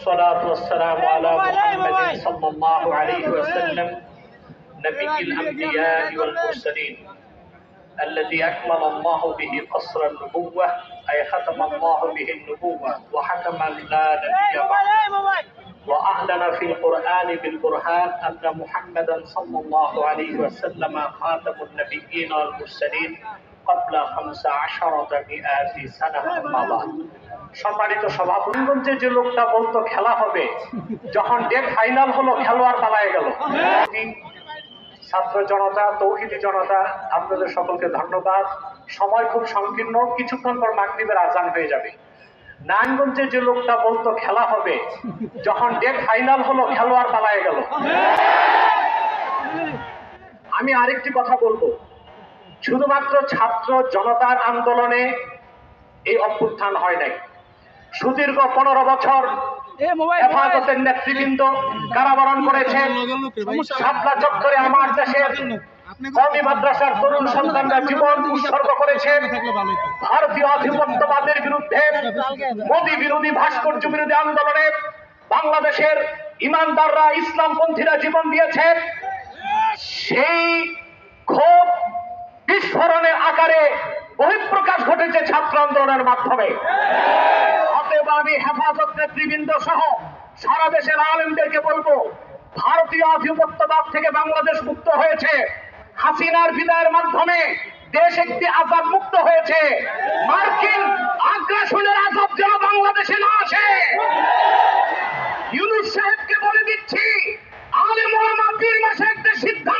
والصلاة والسلام على محمد صلى الله عليه وسلم نبي الأنبياء والمرسلين. الذي أكمل الله به قصر النبوة أي ختم الله به النبوة وحكم لا نبي بعده. وأعلن في القرآن بالبرهان أن محمدا صلى الله عليه وسلم خاتم النبيين والمرسلين. সম্মানিত সভাপতিগঞ্জে যে লোকটা বলতো, খেলা হবে। যখন ডেট ফাইনাল হলো, খেলোয়াড় পালায় গেল। ছাত্র জনতা, তৌহিদি জনতা, আপনাদের সকলকে ধন্যবাদ। সময় খুব সংকীর্ণ, কিছুক্ষণ পর মাগরীবের আজান হয়ে যাবে। নারায়ণগঞ্জে যে লোকটা বলতো, খেলা হবে। যখন ডেট ফাইনাল হলো, খেলোয়াড় পালায় গেল। আমি আরেকটি কথা বলব। শুধুমাত্র ছাত্র জনতার আন্দোলনে এই অভ্যুত্থান হয় নাই। সুদীর্ঘ পনেরো বছর হেফাজতের নেতৃবৃন্দ কারাবরণ শাপলা চত্বরে আমার দেশের কমি মাদ্রাসার তরুণ সন্তানরা জীবন উৎসর্গ করেছেন। ভারতীয় আধিপত্যবাদের বিরুদ্ধে মোদী বিরোধী ভাস্কর্য বিরোধী আন্দোলনে বাংলাদেশের ইমানদাররা ইসলামপন্থীরা জীবন দিয়েছেন। সেই আকারে বহিঃপ্রকাশ ঘটেছে ছাত্র আন্দোলনের মাধ্যমে। অতএব আমি হেফাজত নেতৃবৃন্দ সহ সারা দেশের আলেমদেরকে বলব, ভারতীয় আধিপত্যবাদ থেকে বাংলাদেশ মুক্ত হয়েছে। হাসিনার বিদায়ের মাধ্যমে দেশ একটি আজাদ মুক্ত হয়েছে। মার্কিন আগ্রাসনের আজাদ যেন বাংলাদেশে না আসে। ইউনুস সাহেবকে বলে দিচ্ছি, আলেম পীর মাসায়েকদের সিদ্ধান্তের বাইরে